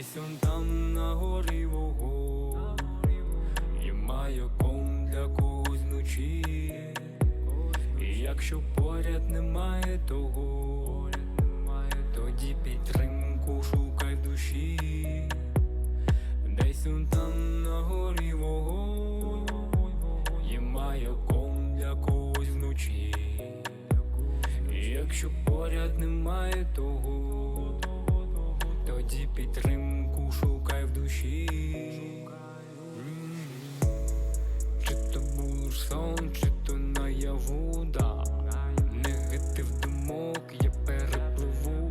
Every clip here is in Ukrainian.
Десь он там на горі вогонь І маяком для когось вночі І якщо поряд немає того Тоді підтримку шукай в душі. Десь он там на горі вогонь Є маяком для когось вночі І якщо поряд немає того Тоді підтримку шукай в душі. Чи то був сон, чи то наяву, да. Негатив думок я перепливу.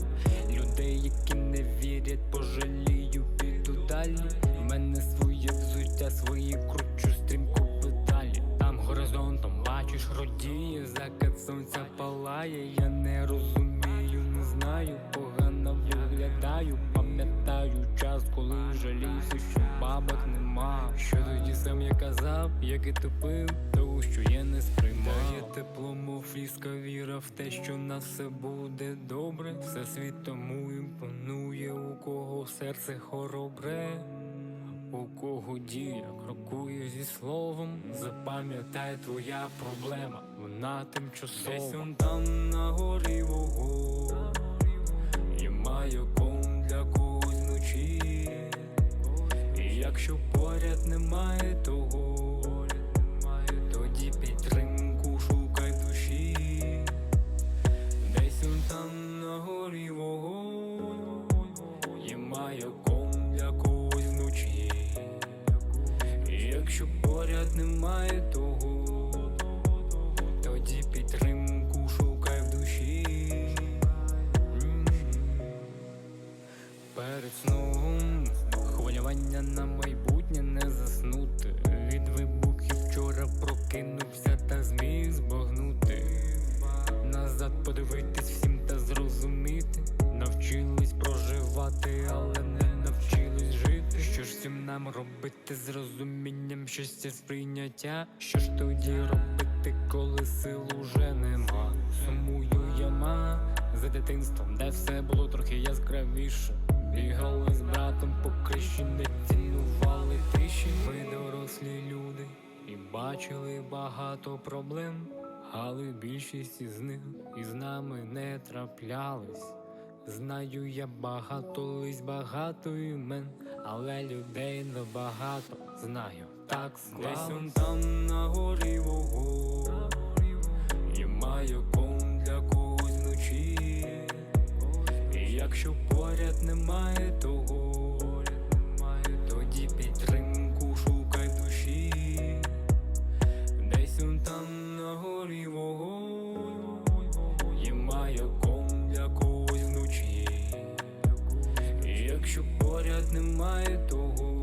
Людей, які не вірять, пожалію, піду далі. В мене своє взуття, свої кручу стрімко педалі. Там горизонтом бачиш родіє, закат сонця палає, я не розумію, не знаю, погано виглядаю, коли що бабок нема. Що тоді сам я казав, як і тупив, того, що я не сприймав. Дає тепло, мов фріска віра в те, що на все буде добре. Все світ тому імпонує, у кого серце хоробре. У кого дія крокує зі словом, запам'ятай твоя проблема, вона тимчасова Десь он там на горі вогонь І маяком для поряд немає того Тоді підтримку шукай в душі. Десь он там на горі вогонь Є маяком для когось вночі. І якщо поряд немає того Тоді підтримку шукай в душі. Перед сном хвилювання на майбутнє робити з розумінням щастя сприйняття? Що ж тоді робити, коли сил уже нема? Сумую яма за дитинством, де все було трохи яскравіше Бігали з братом по криші, не цінували тиші Ми дорослі люди і бачили багато проблем, але більшість із них із нами не траплялись. Знаю я багато лись багато імен, але людей небагато знаю. Так склалось. Десь он там на горі вогонь І маяком для когось вночі І якщо поряд немає того якщо поряд немає того.